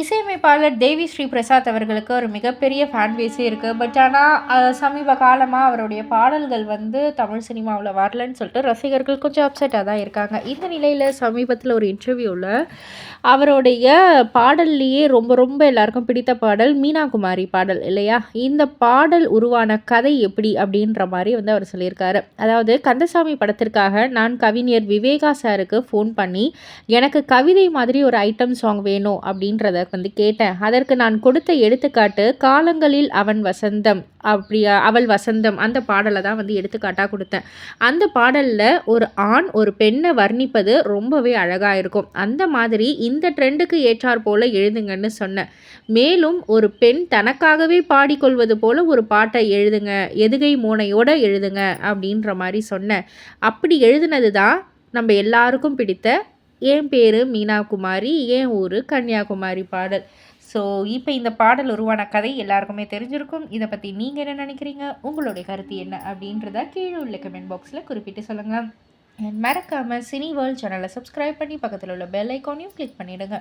இசையமைப்பாளர் தேவி ஸ்ரீ பிரசாத் அவர்களுக்கு ஒரு மிகப்பெரிய ஃபேன் பேஸே இருக்குது பட் ஆனால் சமீப காலமாக அவருடைய பாடல்கள் வந்து தமிழ் சினிமாவில் வரலன்னு சொல்லிட்டு ரசிகர்கள் கொஞ்சம் அப்செட்டாக தான் இருக்காங்க. இந்த நிலையில் சமீபத்தில் ஒரு இன்டர்வியூவில் அவருடைய பாடல்லையே ரொம்ப ரொம்ப எல்லாருக்கும் பிடித்த பாடல் மீனா குமாரி பாடல் இல்லையா? இந்த பாடல் உருவான கதை எப்படி அப்படின்ற மாதிரி வந்து அவர் சொல்லியிருக்காரு. அதாவது கந்தசாமி படத்திற்காக நான் கவிஞர் விவேகா சாருக்கு ஃபோன் பண்ணி எனக்கு கவிதை மாதிரி ஒரு ஐட்டம் சாங் வேணும் அப்படின்றத வந்து கேட்டேன். அதற்கு நான் கொடுத்த எடுத்துக்காட்டு காலங்களில் அவன் வசந்தம். அப்படியா அவள் வசந்தம். அந்த பாடலை தான் வந்து எடுத்துக்காட்டாக கொடுத்தேன். அந்த பாடலில் ஒரு ஆண் ஒரு பெண்ணை வர்ணிப்பது ரொம்பவே அழகாக இருக்கும். அந்த மாதிரி இந்த ட்ரெண்டுக்கு ஏற்றார் போல் எழுதுங்கன்னு சொன்னேன். மேலும் ஒரு பெண் தனக்காகவே பாடிக்கொள்வது போல் ஒரு பாட்டை எழுதுங்க எதுகை மூனையோடு எழுதுங்க அப்படின்ற மாதிரி சொன்னேன். அப்படி எழுதுனது தான் நம்ம எல்லாருக்கும் பிடித்த என் பேர் மீனாகுமாரி என் ஊர் கன்னியாகுமரி பாடல். ஸோ இப்போ இந்த பாடல் உருவான கதை எல்லாருக்குமே தெரிஞ்சிருக்கும். இதை பற்றி நீங்கள் என்ன நினைக்கிறீங்க? உங்களுடைய கருத்து என்ன? அப்படின்றத கீழே உள்ள கமெண்ட் பாக்ஸில் குறிப்பிட்டு சொல்லுங்கள் மறக்காமல் சினி வேர்ல்ட் சேனலை சப்ஸ்கிரைப் பண்ணி பக்கத்தில் உள்ள பெல் ஐக்கானையும் கிளிக் பண்ணிவிடுங்க